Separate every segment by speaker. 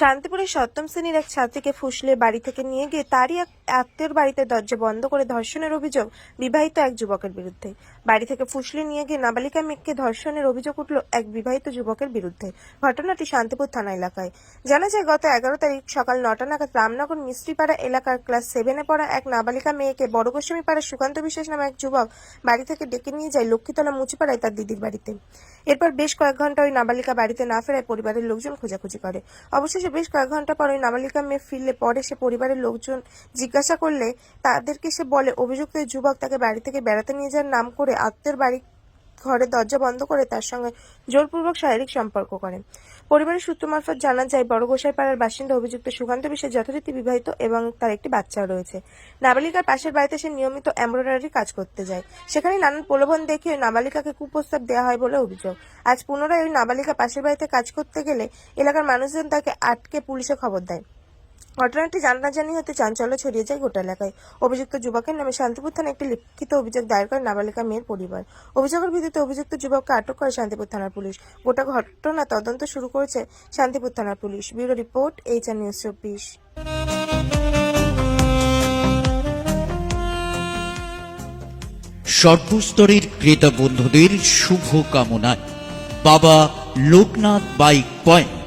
Speaker 1: শান্তিপুরের সপ্তম শ্রেণির এক ছাত্রীকে ফুসলে বাড়ি থেকে নিয়ে গিয়ে তারই এক আত্মীয়র বাড়িতে দরজা বন্ধ করে ধর্ষণের অভিযোগ বিবাহিত এক যুবকের বিরুদ্ধে। বাড়ি থেকে ফুসলে নিয়ে গিয়ে নাবালিকা মেয়েকে ধর্ষণের অভিযোগ উঠল এক বিবাহিত যুবকের বিরুদ্ধে। ঘটনাটি শান্তিপুর থানা এলাকায়। জানা যায়, গত এগারো তারিখ সকাল নটা নাগাদ রামনগর মিস্ত্রিপাড়া এলাকার ক্লাস সেভেনে পড়া এক নাবালিকা মেয়েকে বড়গোস্বামী পাড়া সুকান্ত বিশ্বাস নামে এক যুবক বাড়ি থেকে ডেকে নিয়ে যায় লক্ষ্মীতলা মুচিপাড়ায় তার দিদির বাড়িতে। এরপর বেশ কয়েক ঘণ্টা ওই নাবালিকা বাড়িতে না ফেরায় পরিবারের লোকজন খোঁজাখুঁজি করে। অবশেষে বেশ কয়েক ঘণ্টা পর ওই নাবালিকা মেয়ে ফিরলে, পরে সে পরিবারের লোকজন জিজ্ঞাসা করলে তাদেরকে সে বলে, অভিযুক্ত যুবক তাকে বাড়ি থেকে বেড়াতে নিয়ে যাওয়ার নাম করে আত্মীয়র বাড়ি ঘরে দরজা বন্ধ করে তার সঙ্গে জোরপূর্বক শারীরিক সম্পর্ক করেন পরিবারের সূত্র মারফত জানা যায়, বড় পাড়ার বাসিন্দা অভিযুক্ত সুকান্ত বিশ্বাস যথারীতি বিবাহিত এবং তার একটি বাচ্চাও রয়েছে। নাবালিকার পাশের বাড়িতে সে নিয়মিত এমব্রয়ডারি কাজ করতে যায়। সেখানে নানান প্রলোভন দেখে নাবালিকাকে কুপ্রস্তাব দেওয়া হয় বলে অভিযোগ। আজ পুনরায় ওই নাবালিকা পাশের বাড়িতে কাজ করতে গেলে এলাকার মানুষজন তাকে আটকে পুলিশে খবর দেয়। ঘটনাটি জানাজানি হতে চাঞ্চল্য ছড়িয়ে যায় গোটা এলাকায়। অভিযুক্ত যুবকের নামে শান্তিপুর থানায় একটি লিখিত অভিযোগ দায়ের করে নাবালিকা মেয়ের পরিবার। অভিযোগের ভিত্তিতে অভিযুক্ত যুবককে আটক করে শান্তিপুর থানার পুলিশ। গোটা ঘটনা তদন্ত শুরু করেছে শান্তিপুর থানার police. Bureau report H R news চব্বিশ।
Speaker 2: সর্বস্তরের ক্রেতা বন্ধুদের শুভ কামনায় বাবা লোকনাথ বাইক পয়েন্ট।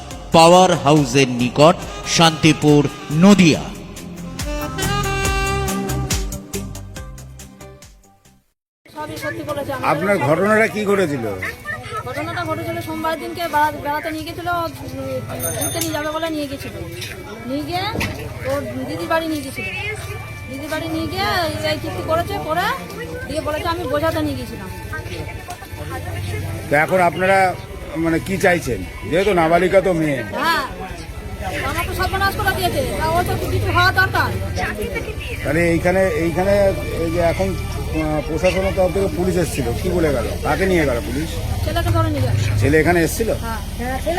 Speaker 2: পাওয়ার হাউসের নিকট শান্তিপুর নদিয়া।
Speaker 3: আপনার ঘটনাটা কি ঘটেছিল?
Speaker 4: ঘটনাটা ঘটেছিল সোমবার দিনকে বেড়া- বেড়াতে নিয়ে গেছিল ঘুরতে নিয়ে যাবে বলে নিয়ে গেছিল। নিয়ে গিয়ে ওর দিদির বাড়ি নিয়ে গেছিল। দিদির বাড়ি নিয়ে গিয়ে এই চুক্তি করেছে করে দিয়ে বলেছে আমি বোঝাতে নিয়ে গেছিলাম।
Speaker 3: তো এখন আপনারা মানে কি চাইছেন? যেহেতু নাবালিকা তো মেয়ে।
Speaker 4: হ্যাঁ
Speaker 3: তাহলে এইখানে এইখানে এই যে এখন প্রশাসনের তরফ থেকে পুলিশ এসেছিল। কি বলে গেল? কাকে নিয়ে গেল পুলিশ? ছেলে এখানে এসেছিল?
Speaker 4: হ্যাঁ। ছিল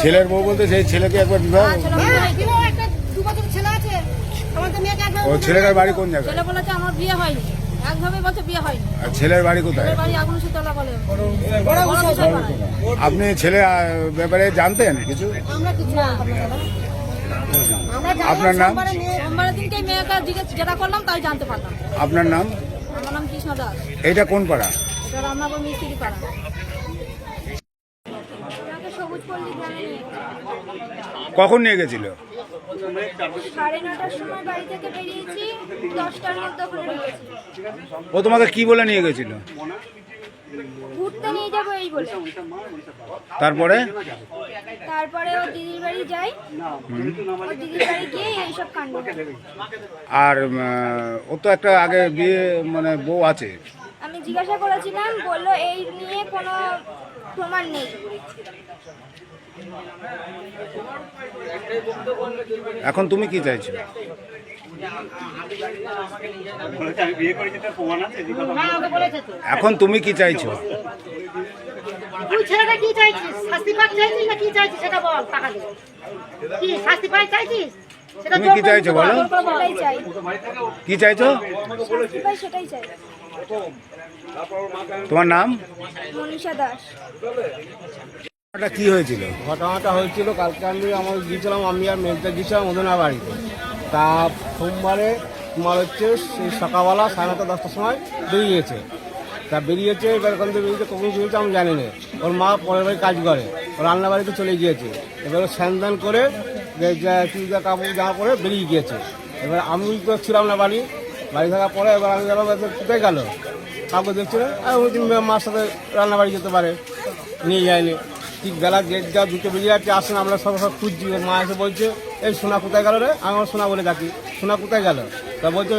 Speaker 3: ছেলের বউ বলতে সেই ছেলেকে একবার বিবাহ
Speaker 4: হ্যাঁ,
Speaker 3: ও ছেলেটার বাড়ি কোন জায়গায়?
Speaker 4: আমার বিয়ে হয়নি। একভাবে বলছে বিয়ে হয়নি।
Speaker 3: আর ছেলের বাড়ি কোথায়?
Speaker 4: ছেলের বাড়ি আগুন বলে।
Speaker 3: আপনি ছেলে আহ, ব্যাপারে জানতেন কিছু?
Speaker 4: না।
Speaker 3: আপনার নাম?
Speaker 4: সোমবারের দিনকে মেয়েকে জিজ্ঞেস যেটা করলাম তাই জানতে পারলাম।
Speaker 3: আপনার নাম?
Speaker 4: আমার নাম কৃষ্ণ দাস।
Speaker 3: এইটা কোন পাড়া?
Speaker 4: এটা রামনগর মিস্ত্রি পাড়া।
Speaker 5: সবুজ পল্লী গ্রামে নিয়ে
Speaker 3: কখন নিয়ে গেছিল? ও তোমাকে কি বলে নিয়ে গেছিল?
Speaker 5: ঘুরতে নিয়ে যাব এই বলে।
Speaker 3: তারপরে?
Speaker 5: তারপরে ও দিদির বাড়ি যাই। ও দিদির বাড়ি গিয়ে এইসব কাণ্ড
Speaker 3: আর আহ, ও তো একটা আগে বিয়ে মানে বউ আছে।
Speaker 5: আমি জিজ্ঞাসা করেছিলাম বলল এই নিয়ে কোনো প্রমাণ নেই।
Speaker 3: এখন তুমি কি চাইছো? এখন তুমি কি চাইছো?
Speaker 6: তুই ছেলেটা কি চাইছিস শাস্তি পাক চাইছিস না কি চাইছিস সেটা বল টাকা কি শাস্তি পাই চাইছিস?
Speaker 3: তুমি কি চাইছো বলো কি চাইছো? তোমার নাম?
Speaker 5: মনীষা দাস।
Speaker 3: এটা কি হয়েছিল?
Speaker 7: ঘটনাটা হয়েছিল, কালকে আমি আমার গিয়েছিলাম, আমি আর মেলতে গিয়েছিলাম ওদনা বাড়িতে। তা সোমবারে তোমার হচ্ছে সেই সকালবেলা সাড়ে নটা দশটার সময় বেরিয়েছে। তা বেরিয়েছে, এবার ওখান থেকে বেরিয়েছে, কখন বেরিয়েছে আমি জানি না। ওর মা পরের বাড়ি কাজ করে, ও রান্না বাড়িতে চলে গিয়েছে। এবার স্যান করে চুড়িদার, কাপড় জামা পরে বেরিয়ে গিয়েছে। এবার আমি তো ছিলাম না বাড়ি। বাড়ি থাকার পরে এবার আমি গেলাম কোথায় গেল? কাউকে দিন মার সাথে রান্না বাড়ি যেতে পারে, নিয়ে যায়নি। ঠিক বেলা যা দুটো বেরিয়ে যাচ্ছে, আসেন, আমরা সব সব খুঁজছি। মা এসে বলছে, এই সোনা কোথায় গেল রে? আমি আমার সোনা বলে ডাকি। সোনা কোথায় গেল? তা বলছে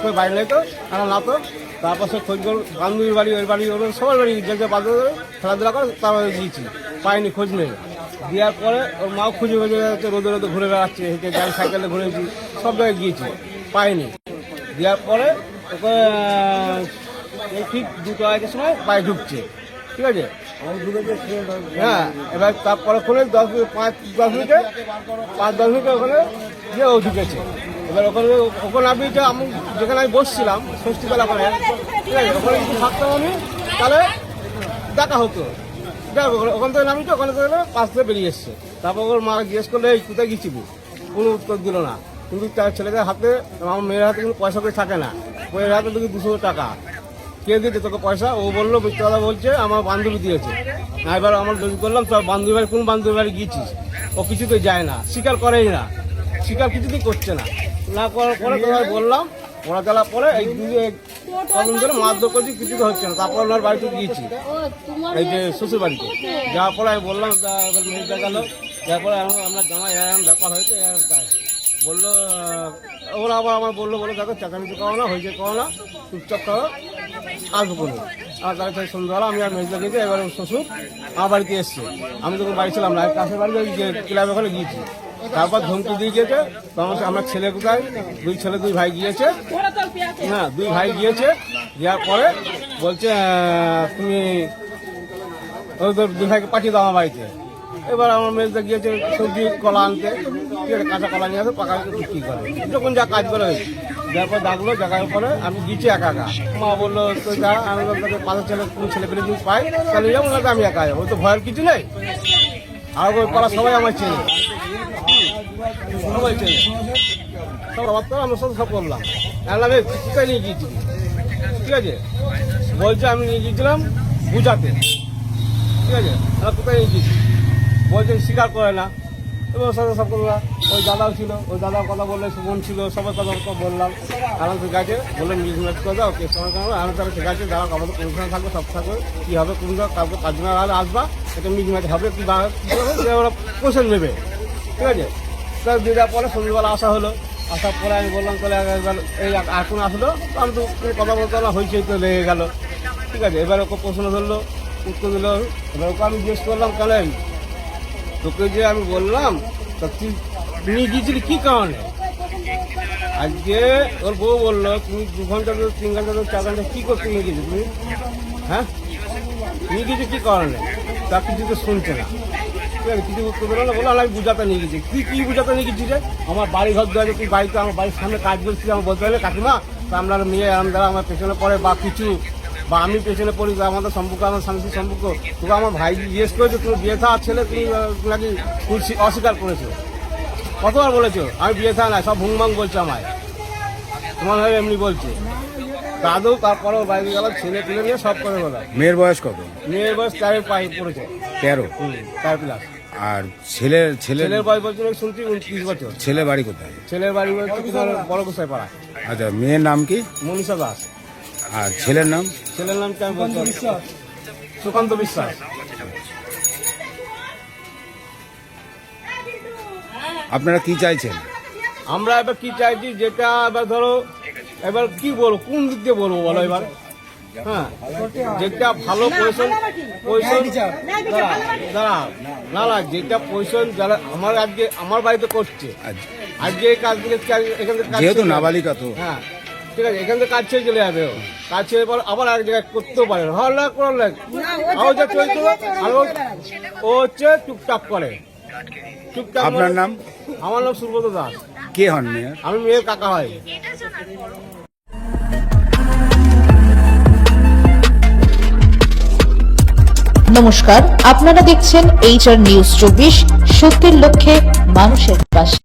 Speaker 7: কই বাড়ি নেই তো? আমার না তো। তারপর সে খোঁজ করল, বান্ধবীর বাড়ি ওই বাড়ি, ওর সবার বাড়ি যেতে বাধ্য করে খেলাধুলা করে, তারপরে দিয়েছি পাইনি, খোঁজ নেই। দেওয়ার পরে ওর মাও খুঁজে খুঁজে যাচ্ছে, রোদে রোদে ঘুরে বেড়াচ্ছে, হেঁটে গাড়ি সাইকেলে ঘুরেছি সব জায়গায় গিয়েছি, পাইনি। দেওয়ার পরে ওকে ঠিক দুটো আড়াইটার সময় পায়ে ঢুকছে, ঠিক আছে? হ্যাঁ এবার তারপরে খুলে দশ পাঁচ, দশ মিনিটে, পাঁচ, দশ মিনিটে ওখানে গিয়ে ও ঢুকেছে। এবার ওখানে ওখানে আমি যে, আমি যেখানে আমি বসছিলাম ষষ্ঠীবেলা ওখানে, ঠিক আছে, ওখানে যদি থাকতাম আমি, তাহলে দেখা হতো। যাক, ওখানে থেকে নামিছে ওখানে থেকে পাশ থেকে বেরিয়ে এসছে। তারপর ওর মা জিজ্ঞেস করলে, এই, কোথায় গেছিলি? কোনো উত্তর দিল না। কিন্তু তার ছেলেদের হাতে, আমার মেয়ের হাতে কিন্তু পয়সা করে থাকে না। মেয়ের হাতে দেখি দুশো টাকা? কে দিয়েছে, তোকে পয়সা? ও বলল মিথ্যে বলছে, আমার বান্ধবী দিয়েছে। না এবার আমার দোষ করলাম, তোর বান্ধবী বাড়ি, কোন বান্ধবী বাড়ি গিয়েছিস? ও কিছুতে যায় না, স্বীকার করেই না, স্বীকার কিছুতেই করছে না। না করার পরে তোমায় বললাম ওরা জ্বালা পরে এই কদিন ধরে মারধর করছি, কিছুতে হচ্ছে না। তারপর ওনার বাড়িতে গিয়েছি, এই যে শ্বশুর বাড়িতে। যাওয়ার পরে আমি বললাম, তা মেয়েটা গেল যার পরে আমি আপনার জামাই ব্যাপার হয়েছে বলল ওরা আবার আমার বলল বলো দেখো চাকামিচি করো না হয়েছে করো না, চুপচাপ করো আসব কোনো আর তারপরে সন্ধ্যাবেলা আমি আর মেজদা গেছি এবার শ্বশুর আমার বাড়িতে এসছে। আমি তখন বাড়ি ছিলাম না পাশের বাড়ি যে ক্লাব ওখানে গিয়েছি। তারপর ধমকি দিয়ে গিয়েছে তখন আমার ছেলে কোথায়? দুই ছেলে, দুই ভাই গিয়েছে। হ্যাঁ দুই ভাই গিয়েছে যাওয়ার পরে বলছে তুমি, ওদের দুই ভাইকে পাঠিয়ে দাও আমার বাড়িতে। এবার আমার মেয়েটা গিয়েছে সবজি, কলা আনতে। কাঁচা কলা নিয়ে আসে, পাকা বিক্রি করে। যখন যা কাজ করে হয়েছে। তারপর ডাকলো, ডাকার পরে আমি গিয়েছি একা একা। মা বলল, তো যা, আমি তাকে পাশের ছেলে, কোনো ছেলে পেলে যদি পাই, তাহলে যাব না আমি একা যাব। তো ভয়ের কিছু নেই। আর ওই পাড়া সবাই আমার চেনে। সবাই সব আমার তো সব করলাম। এই কোথায় নিয়ে গিয়েছি। ঠিক আছে? বলছে, আমি নিয়ে গিয়েছিলাম বুঝাতে ঠিক আছে? কোথায় নিয়ে গিয়েছি? বলছে স্বীকার করে না। এবং সাথে সব করলাম ওই দাদাও ছিল, ওই দাদার কথা বললে সুমন ছিল, সবার কথা কথা বললাম। কারণ ঠিক আছে বললেন বিজনেস করে দাও কেস সময় কেন আমি তাহলে ঠিক আছে দাঁড়া আমাদের অনুষ্ঠান থাকবে, সব থাকবে, কী হবে, কোন কাউকে পাঁচ দিন আগে আসবা এটা মিট ম্যাচ হবে, কি বা ওরা কোশ্চেন নেবে। ঠিক আছে? তার দিদার পরে সন্ধ্যেবেলা আসা হলো। আসার পরে আমি বললাম, তাহলে এই এখন আসলো আমি তো কথা বলতে না হয়েছে তো লেগে গেল। ঠিক আছে? এবার ওকে প্রশ্ন ধরলো, উত্তর দিল, এবার ওকে আমি জিজ্ঞেস করলাম তাহলে তোকে যে আমি বললাম, তা তুই নিয়ে গিয়েছিলি কী কারণে? আজকে ওর বউ বলল, তুমি দু ঘণ্টা ধরে, তিন ঘণ্টা ধরে, চার ঘণ্টা কী করতে নিয়ে গেছো তুমি? হ্যাঁ? নিয়ে গেছো কী কারণে? তা কিছু তো শুনছে না। ঠিক আছে, কিছু উত্তর দিল না, বলল আমি বুঝাতে নিয়ে গেছি তুই কী বুঝাতে নিয়ে গেছিস রে? আমার বাড়ি ঘর দেওয়া তুই বাড়িতে, আমার বাড়ির সামনে কাজ করছিস, আমার বলতে হবে কাকিমা? তা আমরা মেয়ে, আমরা, আমার পেছনে পড়ে বা কিছু বা আমি পেছনে পড়ি আমাদের সম্পর্ক আমার স্বামী সম্পর্ক তোকে আমার ভাই জিজ্ঞেস করেছে তুমি বিয়ে থাকার ছেলে তুমি নাকি তুমি অস্বীকার করেছ? কতবার বলেছ? আমি বিয়ে থা না সব ভুংভাং বলছে আমায়। তোমার ভাই এমনি বলছে। দাদু তারপরে বাইরে গেল ছেলে তুলে নিয়ে সব করে বলো
Speaker 3: মেয়ের বয়স কত?
Speaker 7: মেয়ের বয়স চারের পায়ে পড়েছে।
Speaker 3: তেরো?
Speaker 7: চার প্লাস
Speaker 3: আর ছেলের ছেলের
Speaker 7: ছেলের বয়স বলছে শুনছি উনত্রিশ বছর।
Speaker 3: ছেলে বাড়ি কোথায়?
Speaker 7: ছেলের বাড়ি বলছে বড় কোথায় পাড়া
Speaker 3: আচ্ছা মেয়ের নাম কি?
Speaker 7: মনীষা দাস।
Speaker 3: আর ছেলের নাম?
Speaker 7: ছেলের নাম সুকান্ত বিশ্বাস।
Speaker 3: আপনারা কি চাইছেন?
Speaker 7: আমরা এবার কি চাইছি? যেটা এবার ধরো এবার কি বলব কোন দিক দিয়ে বলব বলো এবার? হ্যাঁ যেটা ভালো পজিশন পজিশন দাঁড়া না না যেটা পজিশন যারা আমার আজকে আমার বাড়িতে করছে।
Speaker 3: আজ-
Speaker 7: আজকে এই কাজ দিলে এখান থেকে কাজ
Speaker 3: যেহেতু নাবালিকা তো।
Speaker 7: হ্যাঁ। ঠিক আছে এখান থেকে কাজ ছেড়ে চলে যাবে ও। কাজ ছেড়ে পর আবার এক জায়গায় করতেও পারে হল লাগ করে লাগ আর ও যা চলছে আর ও- হচ্ছে চুপচাপ করে। চুপচাপ
Speaker 3: আপনার নাম?
Speaker 7: আমার নাম সুব্রত দাস।
Speaker 3: কে হন মেয়ের
Speaker 7: আমি মেয়ের কাকা হয়।
Speaker 8: নমস্কার আপনারা দেখছেন এইচআর নিউজ চব্বিশ সত্যের লক্ষ্যে মানুষের পাশে